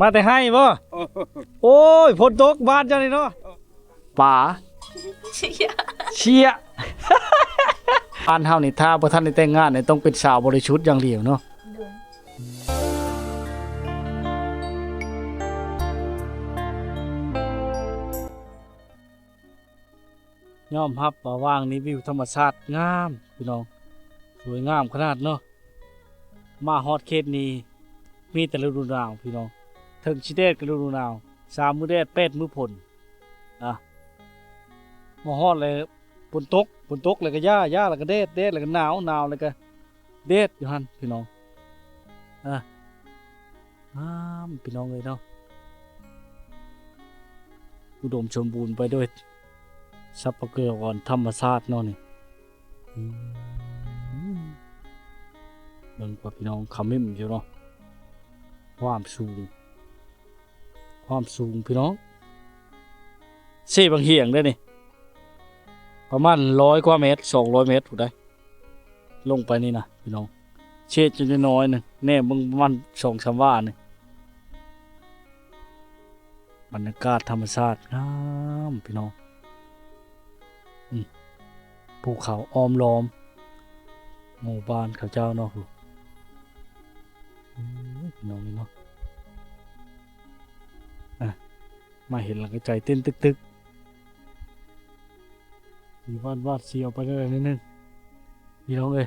มาแต่ให้บ่โอ้ยฝนตกบ้านเจ้านี่เนาะป่าเชียเชียบ้านเฮานี่ถ้าบ่ทันได้แต่งงานนี่ต้องเป็นสาวบริสุทธิ์อย่างเดียวเนาะเดินยอมรับว่าว่างนี้วิวธรรมชาติงามพี่น้อง สวยงามขนาดเนาะมาฮอดเขตนี้มีแต่ฤดูหนาวพี่น้อง ถึงชิเดดก็ฤดูนาวสามมือแดดเป็ดมื้อฝนอะมาฮอดเลยฝนตกฝนตกแล้วก็หญ้าหญ้าแล้วก็แดดแดดแล้วก็หนาวหนาวแล้วก็แดดอยู่หั่นพี่น้องอะงามพี่น้องเลยเนาะอุดมสมบูรณ์ไปด้วยทรัพยากรธรรมชาติเนาะนี่เบิ่งว่าพี่น้องคำมิ่มอยู่เนาะความสูง ความสูงพี่น้องเซ่บางเหียงได้นี่ประมาณร้อยกว่าเมตรสองร้อยเมตรถูกได้ ลงไปนี่นะพี่น้อง เช็ดจนน้อยหนึ่งแน่มึงประมันสองสามว่าหนึ่งบรรยากาศธรรมชาติงามพี่น้องภูเขาอ้อมล้อม หมู่บ้านเขาเจ้าเนาะคืออืมพี่น้องนี่เนาะ มาเห็นหลังก็ใจเต้นตึกๆมีวาดวาดเสียวไปได้นิดนึงพี่น้องเอ้ย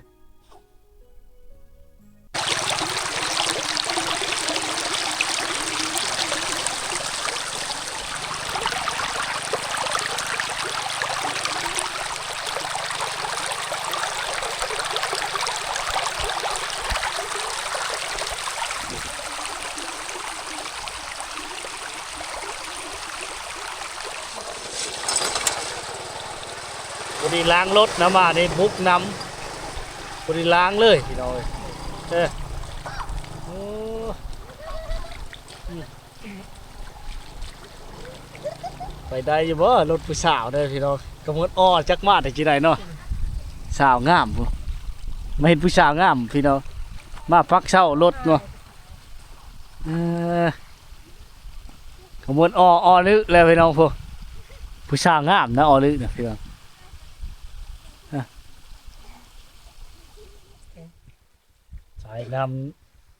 ีล้างรถน้ำมาในบุกน้ำพอดีล้างเลยพี่น้องเอ้ยเออโอ้ไปได้อยังบ่รถผู้สาวเด้อพี่น้องกำมดอ้อจักมาแต่จีไดเนาะสาวงามพุ่นมาเห็นผู้สาวงามพี่น้องมาพักเช่ารถเนาะเออกำมดอ้ออ้อลึกแล้วพี่น้องพวกผู้สาวงามนะอ้อลึกนะพี่น้องายน้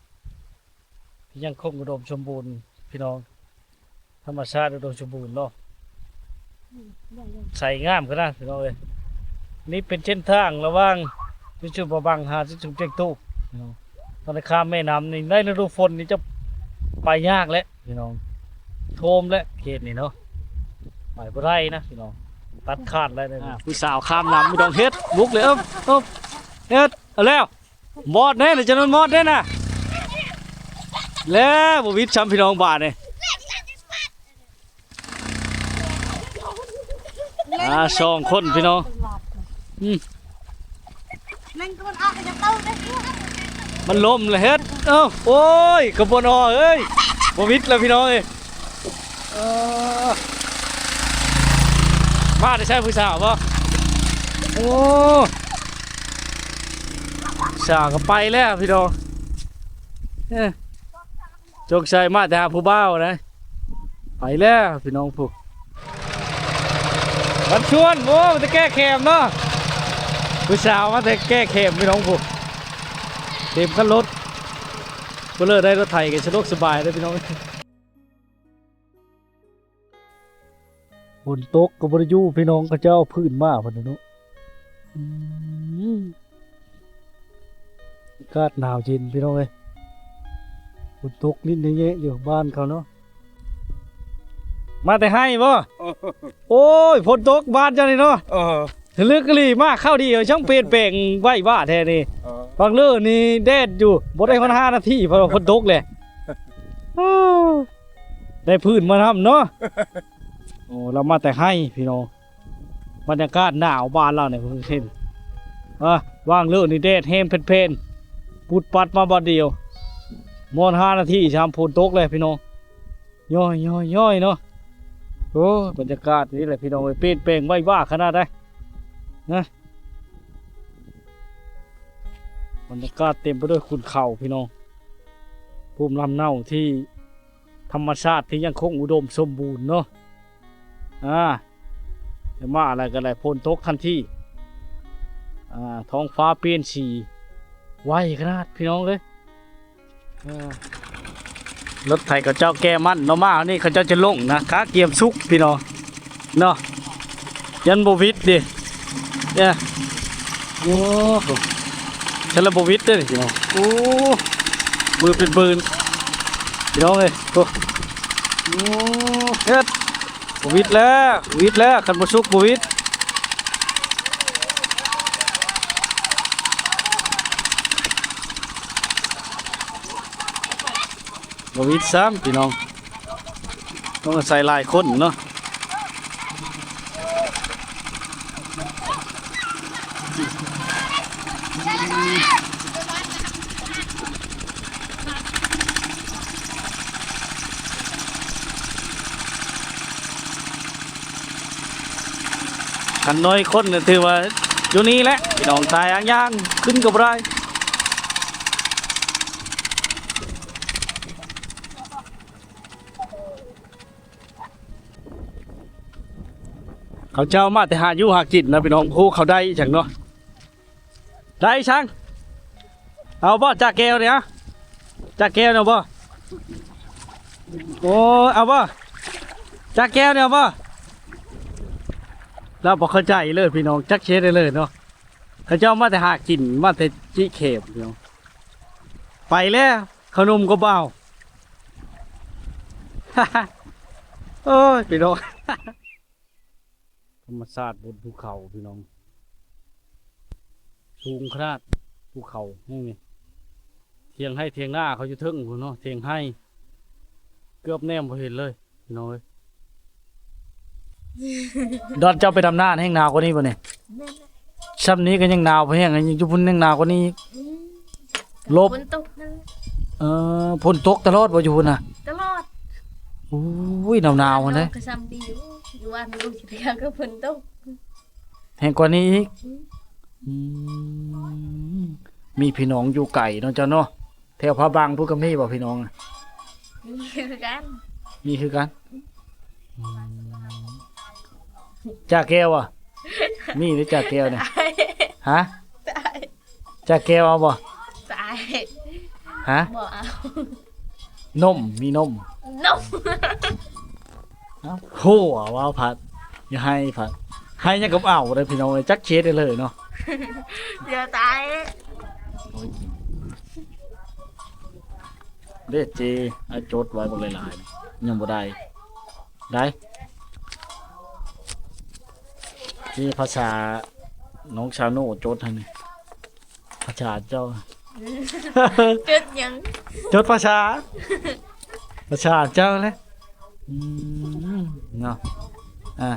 ำที่ยังคงอุดมสมบูรณ์พี่น้อง ธรรมชาติอุดมสมบูรณ์เนาะใส่งามก็ได้พี่น้องเลยนี่เป็นเส้นทางระหว่างวิชุบบังหาวิชุบเจงตู้พี่น้องตอนนี้ข้ามแม่น้ำนี่ในฤดูฝนนี่จะไปยากแล้วพี่น้องโทมแล้วเขตนี่เนาะไปบ่ได้นะพี่น้องตัดขาดเลยนะผู้สาวข้ามน้ำไม่ต้องเฮ็ดบุกเลยเอ้มเอ้มเฮ็ดเอาแล้ว มอดแน่เลยจะนอนมอดแน่น่ะแล้วบวิทย์ช้ำพี่น้องบาทเนี่ยอ่าสองคนพี่น้องมันออกจากเต้าได้มันล้มเลยเฮ็ดเอ้าโอ้ยกระบวนอเอ้ยบวิทย์แล้วพี่น้องเอ้ยมาได้ใช่ผู้สาวปะโอ้ สาก็ไปแล้วพี่น้องจกชัยมาแต่หาผู้บ่าวนะ ไปแล้วพี่น้องผู้มันชวนโอ้มันจะแก้เข็มเนาะผู้สาวมาแต่แก้เข็มพี่น้องผู้เต็มคันรถก็เลยได้รถไถกันสะดวกสบายเลยพี่น้องบนโต๊ะกับบริยูพี่น้องก็เจ้าพื้นมากพันนุอืมอา กาศหนาวเย็นพี่น้องเลยบนโต๊ะนิดนึงเยอะอยู่บ้านเขาเนาะมาแต่ให้บ่โอ้ยฝนตกบ้านเจ้านี่เนาะเออลึกกะลีมากเข้าดีเอาช่างเปลี่ยนแปลงไหวบ้าแท้นี่เออฟังเลือนี่แดดอยู่บ่ได้คนห้านาทีเพราะว่าคนตกเลยอ้าวได้พื้นมาทำเนาะโอ้เรามาแต่ให้พี่น้องบรรยากาศหนาวบ้านเราเนี่ยเพิ่งเห็นอะว่างเลือนี่แดดแห้งเพนๆ ปุดปัดมาบาดเดียวมอนห้านาทีชามพูนตกเลยพี่น้องย่อยย่อยย่อยเนาะโอ้บรรยากาศนี่แหละพี่น้องไปเปลี่ยนแปลงไว้ว่าขนาดได้นะบรรยากาศเต็มไปด้วยขุนเขาพี่น้องภูมิลำเนาที่ธรรมชาติที่ยังคงอุดมสมบูรณ์เนาะอ่าจะมาอะไรกันอะไรพลตกทันทีอ่าท้องฟ้าเปลี่ยนสี ไวขนาดพี่น้องเลยรถไถกับเจ้าแก่มันเนาะมานี่เขาเจ้าจะลงนะค้าเกียมสุกพี่น้องเนาะยันโบวิดดิเนี่ยโอ้ฉันละโบวิดเด้วยพี่น้องโอ้มือเป็นปืนพี่น้องเลยโอ้โอ้เฮ็ดโบวิดแล้วโบวิดแล้วคันบ่สุกโบวิด บวิดซ้ำพี่น้องต้องใส่ลายคนเนาะกันน้อยคนก็ถือว่าอยู่นี่แหละพี่น้องตายอ่างย่างขึ้นกับไร เขาเจ้ามาแต่หาอยู่หากินนะพี่น้องโอ้เขาได้จังเนาะได้ช่างเอาบ่จากแก้วเนี่ยจากแก้วเนี่ยบ่โอ้เอาบ่จากแก้วเนี่ยบ่เราบอกเข้าใจเลยพี่น้องจักเชดได้เลยเนาะเขาเจ้ามาแต่หากินมาแต่จิเข็บพี่น้องไปแล้วขนมก็เบาโอ้ยพี่น้อง รรมชาติบนภูเขาพี่น้องสูงขนาดภูเขานี่ไงเทียงให้เทียงหน้าเขาอยู่เทึ่งพุ่นเนาะเทียงให้ เกือบแนมพอเห็นเลยพี่น้องเอ้ยดอนเจ้าไปดำหน้าแห้งหนาวกว่านี้ป่ะเนี่ยนั่นแหละช่ำนี้ก็ยังหนาวไปแห้งยังอยู่พุ่นยังหนาวกว่านี้อืมลบฝนตกนั่นแหละเออพ่นตกตลอดบ่อยู่พุ่นน่ะตลอดอุ้ยหนาวหนาวๆพุ่นเด้ก็ซ้ำดี อยู่อยู่วันลูกเรียก็ฝนตกแห้งกว่านี้อีกอืมอืมมีพี่น้องอยู่ไก่เนาะเจ้าเนาะแถวพระบางพูดกับนี่บ่พี่น้องอะนี่คือกันมีคือกันอืมจ่าแก้วอะ มีหรือจ่าแก้วเนี่ย ตายฮะตายจ่าแก้วเอาบ่ ตายฮะ บ่เอานมมีนมนมเอ้า โหว้าวผัดอย่าให้ผัดให้ยังกับเอาเลยพี่น้องเลยจักเช็ดได้เลยเนาะเดี๋ยวตายเด็ดเจอาจดไว้บนหลายๆยังบ่ได้ได้ที่ภาษาน้องชาวโน่จดให้นี่ภาษาเจ้าจุดยังจดภาษาภาษาเจ้าเลย อืมเนาะอะ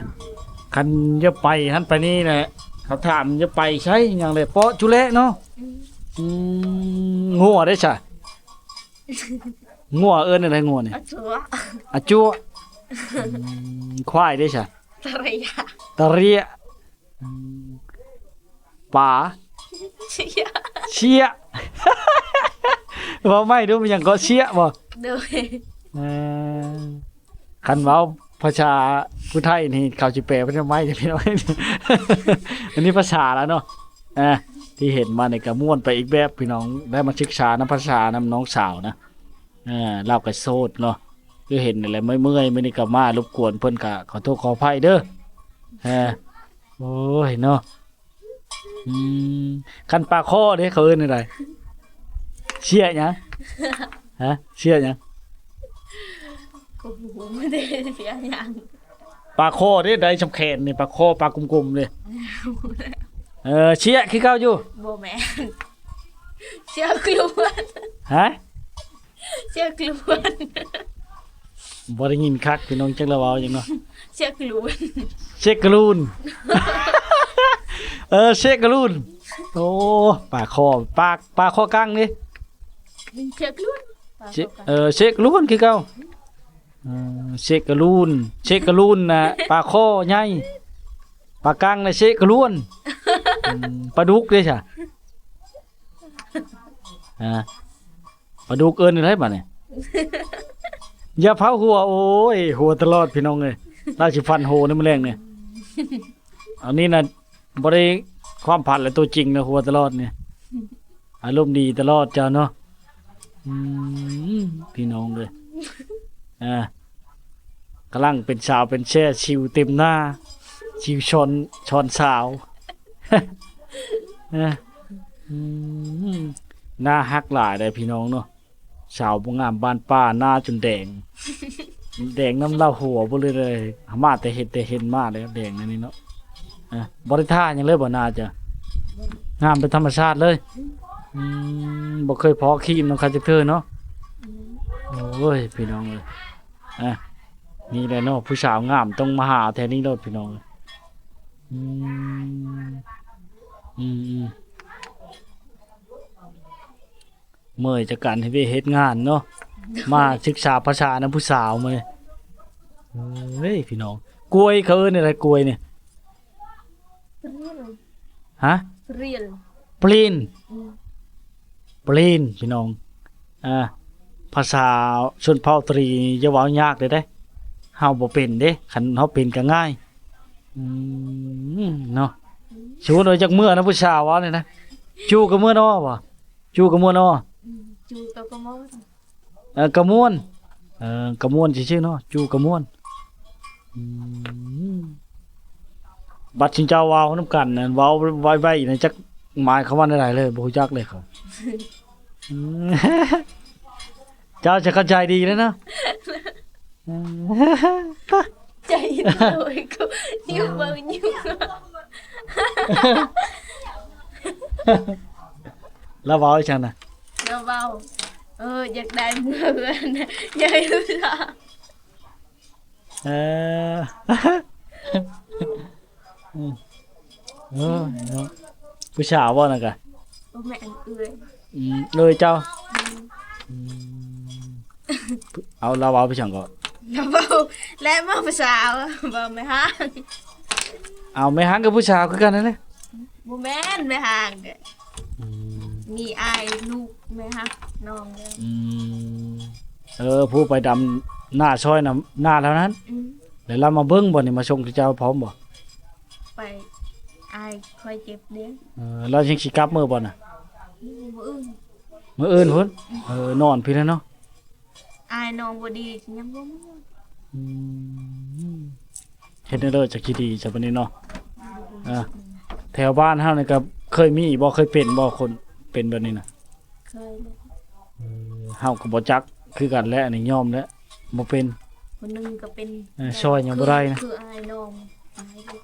คันจะไปหันไปนี่แหละเขาถามจะไปใช้อย่างไรเปาะจุเละเนาะอืมอืมงัวได้ใช่งัวเอิ้นอะไรงัวเนี่ยเอาชัวอะจัวอืมควายได้ใช่ตระยะตะเรียอืมป่าเชียเชียว่าไม่ดูมันยังก็เชียบ่โดยเออ คันเว้าภาษาผู้ไทยนี่เขาสิแปลเป็นไม้จะพี่น้องอันนี้ภาษาแล้วเนาะอ่าที่เห็นมาในกระม่วนไปอีกแบบพี่น้องได้มาศึกษาน้ำภาษาน้ำน้องสาวนะอ่าเล่ากับโซดเนาะคือเห็นอะไรเมื่อยๆไม่ได้กลับมารบกวนเพิ่นกะขอโทษขออภัยเด้อเออโอ้ยเนาะอืมคันปลาข้อเด้เขาเอิ้นอะไรเชี่ยหยังฮะเชี่ยหยัง กูไม่ได้เสียยังปลาข้อเด้ได้สำแขนนี่ปลาข้อปลากลมๆเลยเออเชี่ยคือเก่าอยู่โบแมนเชื่อกลวนฮะเชื่อกลวนบ่ได้ยินคักพี่น้องจังละเว้าหยังเนาะเชื่อกลวนเชคกรูนเออเชคกรูนโอ้ปลาคอปลาปลาคอกังนี่เชื่อกลวนเชเออเชคกรูนคือเก่า เออเชคกรูนเชคกรูนน่ะปลาคอใหญ่ปลากังน่ะเชคกรูนอืมปลาดุกเด้จ้ะอ่าปลาดุกเอิ้นอะไรบัดเนี่ยอย่าเผาหัวโอ้ยหัวตลอดพี่น้องเอ้ยราชิฟันโหนี่มันแรงเนี่ยอันนี้น่ะบ่ได้ความผัดและตัวจริงนะหัวตลอดเนี่ยอารมณ์ดีตลอดเจ้าเนาะอืมพี่น้องเลย อ่ากำลังเป็นสาวเป็นแช่ชิวเต็มหน้า ชิวชนชอนสาวนะหน้าฮักหลายเลยพี่น้องเนาะสาวบ่งามบ้านป้าหน้าจนแดง แดงน้ำเล่าหัวบ่เลยเลยมาแต่เห็นแต่เห็นมากเลยแดงอันนี้เนาะบริท่ายังเลยบ่น่าจะงามเป็นธรรมชาติเลยอืมบ่เคยพอครีมน้องคาจักเธอเนาะโอ้ยพี่น้องเลย อะนี่แหละเนาะผู้สาวงามต้องมาหาแทนนี้โลดพี่น้องอืมอืมอืมเมื่อยจากการที่ไปเฮ็ดงานเนาะมาศึกษาภาษานะผู้สาวมาเลยเฮ้ยพี่น้องกล้วยเขาเอิ้นอะไรกล้วยเนี่ยเรียนฮะเรียนปลีนอืมปลีนพี่น้องอ่า ภาษาชนเผ่าตรีอย่าเว้ายากเลยได้เฮาบ่เป็นเด้คันเฮาเป็นก็ง่ายอืมเนาะชูหน่อยจากเมื่อนะผู้สาวว่าเนี่ยนะจูกับเมื่อนอบ่จูกับเมื่อนออืมจูตะกะมอเออกระมวลเออกระมวลชื่อๆเนาะจูกระมวลอืมบัดชินเจ้าว้านํกันนั่นเว้าไว้ไว้ในจักหมายคำว่าอะไรเลยบ่รู้จักเลยครับ เจ้าจะเข้าใจดีแล้วเนาะอืมใจโดยกูยิ้มเบิ่งยิ้มแล้วเว้าให้ฉันน่ะแล้วเบาเอออยากได้เงินอยากให้รู้จักเอออืมเออเนาะผู้สาวบ่น่ะกะบ่แม่นเอื้อยอืมเลยเจ้าอืม เอาเราเว้าไปฉันก่อนแล้วเบาและมาภาษาเบาไม่ห่างเอาไม่หังกับผู้สาวคือกันนั่นแหละบ่แม่นไม่ห่างเด้อมีอายลูกไหมฮะน้องเด้ออืมเออผู้ไปดำหน้าซอยน่ะหน้าแล้วนั้นอืมเดี๋ยวเรามาเบิ่งบ่นี่มาชงที่เจ้าพร้อมบ่ไปอายคอยเจ็บเด้อเออเราสิสิกลับมื้อบ่น่ะบ่อื่นมื้ออื่นพุ่นเออนอนพี่แล้วเนาะ อายน้องบ่ดียังบ่มีอืมเฮ็ดได้เด้อจักสิดีจักบัดนี้เนาะอ่าแถวบ้านเฮานี่ก็เคยมีบ่เคยเป็นบ่คนเป็นแบบนี้น่ะเคยเลยเฮาก็บ่จักคือกันแหละอันนี้ยอมแล้วบ่เป็น คนหนึงก็เป็นเออช่วยยังบ่ได้นะ คืออายน้องตายลูก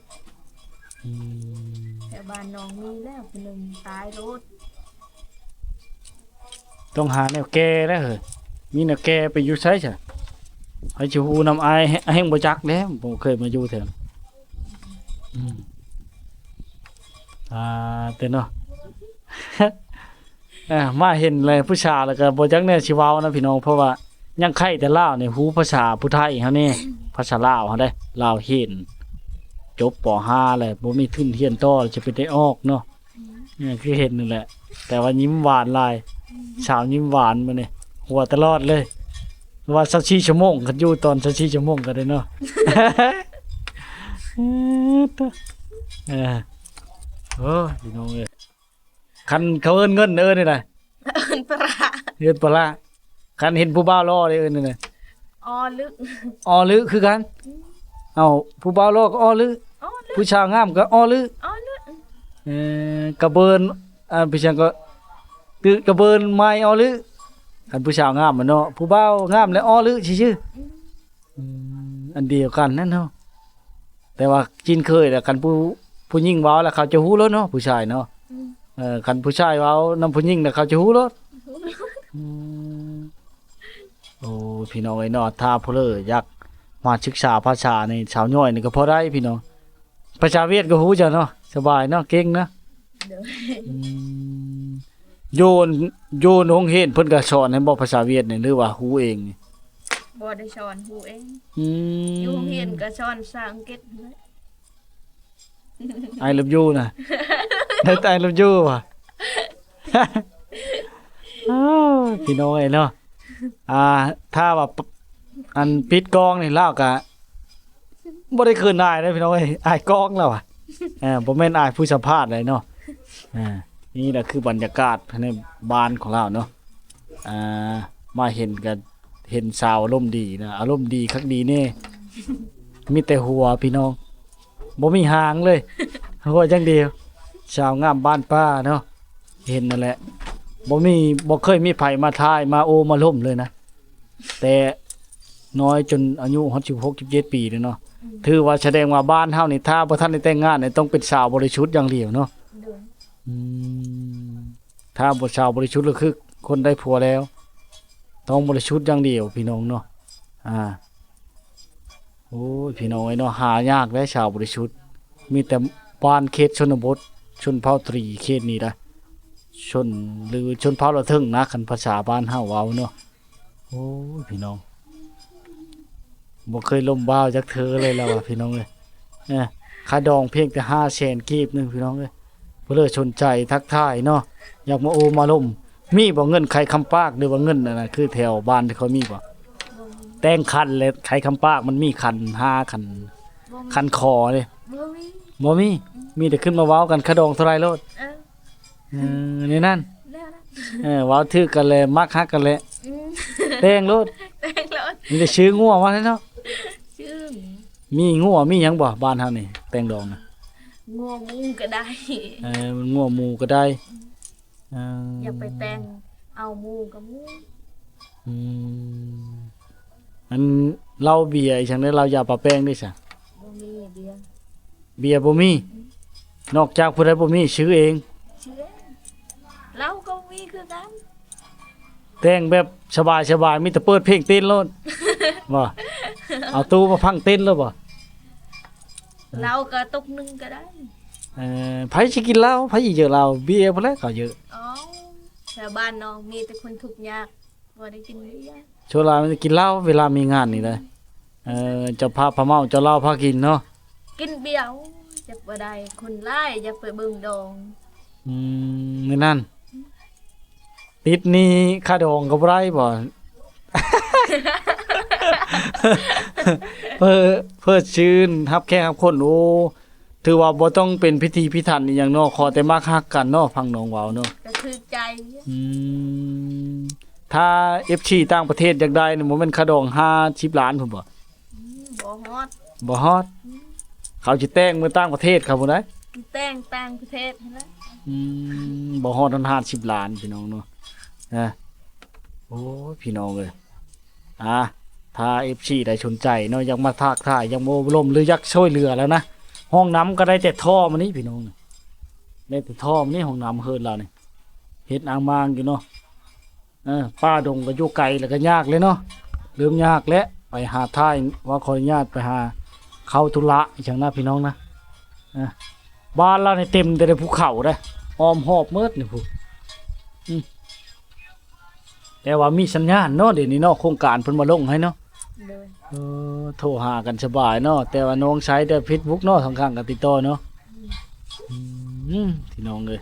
อืมแต่บ้านน้องมีแล้วคนหนึงตายรถต้องหาแนวแก้แล้วเฮ้ย มีแนวแก้ไปอยู่ไสจ้ะให้สิฮู้นำอายให้ให้บ่จักแล้วบ่เคยมาอยู่แถวนั้นอืมอ่าเต้นเนาะอ่ามาเห็นเลยผู้ชายแล้วก็บ่จักแน่สิเว้านะพี่น้องเพราะว่ายังไข่แต่ลาวนี่ฮู้ภาษาผู้ไทยเฮานี่ภาษาลาวเฮาได้ลาวเห็น จบป .5 แล้วบ่มีทุนเรียนต่อจะไปได้ออกเนาะนี่คือเห็นนั่นแหละ แต่ว่ายิ้มหวานหลายสาวยิ้มหวานมาเนี่ย หัวตลอดเลย ว่าสักชีชั่วโมงกันอยู่ตอนสักชีชั่วโมงกันเลยเนาะเออโอ้ยพี่น้องเอ้ยคันเขาเอิ้นเงินเอิ้นนี่น่ะเอิ้นปลาเอิ้นปลาร้าคันเห็นผู้บ่าวรอเลยเอิ้นนี่น่ะออลึกอ้อลึคือกัน เอาผู้บ่าวรอก็อ้อลึออลึกผู้ชายงามก็อ้อลึออลึกเอ่อกระเบินอ่าพี่ช่างก็ตือกระเบินไม้อ้อลึ คันผู้ชายงามมันเนาะผู้บ่าวงามแล้วอ้อลึซื่อๆอืมอันเดียวกันนั่นเนาะแต่ว่าจินเคยแต่กันผู้ผู้หญิงเว้าแล้วเขาจะฮู้แล้วเนาะผู้ชายเนาะอืมเออคันผู้ชายเว้านำผู้หญิงน่ะเขาจะฮู้แล้วอืมโอ้พี่น้องไอ้เนาะถ้าผู้เลออยากมาศึกษาภาษาในชาวย่อยนี่ก็พอได้พี่น้องภาษาเวียดก็ฮู้จ้ะเนาะสบายเนาะเก่งนะเด้ออืม โยนโยนโรงเรียนเพิ่นก็สอนให้บอกภาษาเวียดนี่หรือว่าฮู้เองนี่บ่ได้สอนฮู้เองอืมอยู่โรงเรียนก็สอนภาษาอังกฤษเลย I love you นะได้แต่ I love you ว่ะอ้าวพี่น้องไอ้เนาะอ่า ถ้าว่าปอันปิดกองนี่เล่ากะบ่ได้คืนนายนะพี่น้องเอ้ยอายกองแล้วอะเออบ่แม่นอายผู้สัมภาษณ์เลยเนาะอ่า นี่แหละคือบรรยากาศภายในบ้านของเราเนาะอ่ามาเห็นกันเห็นสาวอารมณ์ดีนะอารมณ์ดีคักดีแน่มีแต่หัวพี่น้องบ่มีหางเลยหัวจังเดียวชาวงามบ้านป้าเนาะเห็นนั่นแหละบ่มีบ่เคยมีไผมาทายมาโอมาล่มเลยนะ แต่น้อยจนอายุ66 17ปีเลยเนาะถือว่าแสดงว่าบ้านเฮานี่ถ้าบ่ทันได้แต่งงานนี่ต้องเป็นสาวบริสุทธิ์อย่างเดียวเนาะ ถ้าบ่สาวบริสุทธ์ก็คือคนได้ผัวแล้ว ต้องบริสุทธ์อย่างเดียวพี่น้องเนาะอ่าโอ้ยพี่น้องไอ้เนาะหายากได้สาวบริสุทธ์มีแต่บ้านเขตชนบท ชนเผ่าตรีเขตนี้นะชนหรือชนเผ่าละเทิงนะคันภาษาบ้านเฮาเว้าเนาะโอ้ยพี่น้องบ่เคยล่มบ้าวจักเธอเลยแล้วว่ะพี่น้องเอ้ยเอ้ยค่าดองเพียงแต่5แสนกีบหนึงพี่น้องเอ้ย เพื่อชนใจทักทายเนาะอยากมาโอมาลมมีบ่เงินใครคำปากหรือว่าเงินนั่นน่ะคือแถวบ้านที่เขามีบ่บ่มีแต่งคันเลยใครคำปากมันมีคันห้าคันบ่มีคันคอเลยบ่มีบ่มีมีแต่ขึ้นมาเว้ากันขะดองเท่าไรโลดเออเออนี่นั่นแล้วนะเออเว้าถือกันเลยมักฮักกันเลยอืมแต่งโลดแต่งรถมีแต่ชื่องัวว่าแล้วเนาะชื่อมีงัวมีหยังบ่บ้านเฮานี่แต่งดองน่ะ งัวงูก็ได้ เออมันงัวหมูก็ได้เอออย่าไปแต่งเอามูกับมูอืมอันเราเบียร์อีจังได๋เราอย่าปะแป้งด้วยซะบ่มีเบียร์เบียร์บ่มี นอกจากผู้ใดบ่มีซื้อเอง เชื่อเราก็มีคือกันแต่งแบบสบายสบายๆมีแต่เปิดเพลงเต้นโลดบ่ เอาตู้มาพังเต้นแล้วบ่ เราก็ตกหนึงก็ได้เอ่อไผสิกินเหล้าไผสิเยอะเหล้าเบียร์บ่แล้วก็เยอะอ๋อชาวบ้านน้องมีแต่คนทุกข์ยากบ่ได้กินเบียร์โชว์ลามันจะกินเหล้าเวลามีงานนี่เลยเอ่อเจะพาพะเมาเจะเหล้าพากินเนาะกินเบียร์จะบ่ได้คนร้ายจะไปเบิ่งดองอืมนี่นั่นติดหนี่ค่าดองก็บ่ได้บ่ เพื่อเพื่อชื่นรับแขกรับคนโอ้ถือว่าบ่ต้องเป็นพิธีพิธันอหย่างเนาะขอแต่มาฮักกันเนาะฟังน้องเว้าเนาะก็คือใจอืมถ้า FC ต่างประเทศอยากได้นี่บ่แม่นค่าดอง50ล้านพุ่นบ่อืมบ่ฮอดบ่ฮอด เขาสิแต่งเมื่อต่างประเทศครับพุ่นได้แต่งต่างประเทศนั่นแหละอืมบ่ฮอดทัน50ล้านพี่น้องเนาะนะโอ้ยพี่น้องเอ้ยอะ ถ้า FC ได้สนใจเนาะยากมาทักทายอยากมาอบรมหรือยากช่วยเหลือแล้วนะห้องน้ำก็ได้แต่ท่อมานี่พี่น้องนี่ได้แต่ท่อมานี่ห้องน้ำเฮินเราเนี่ยเฮ็ดอ่างมางอยู่เนาะเออป้าดงก็อยู่ไกลแล้วก็ยากเลยเนาะเริ่มยากแล้วไปหาท่ายว่าขออนุญาตไปหาเข้าธุระอย่างนะพี่น้องนะบ้านเราในเต็มแต่ในภูเขาเลยอ้อมหอบเมิดนี่พูอืม แต่ว่ามีสัญญาณเนาะเดี๋ยวนี้เนาะโครงการเพิ่นมาลงให้เนาะเลยเออโทรหากันสบายเนาะแต่ว่าน้องใช้แต่ Facebook เนาะทางข้างกันติดต่อเนาะอืมพี่น้องเลย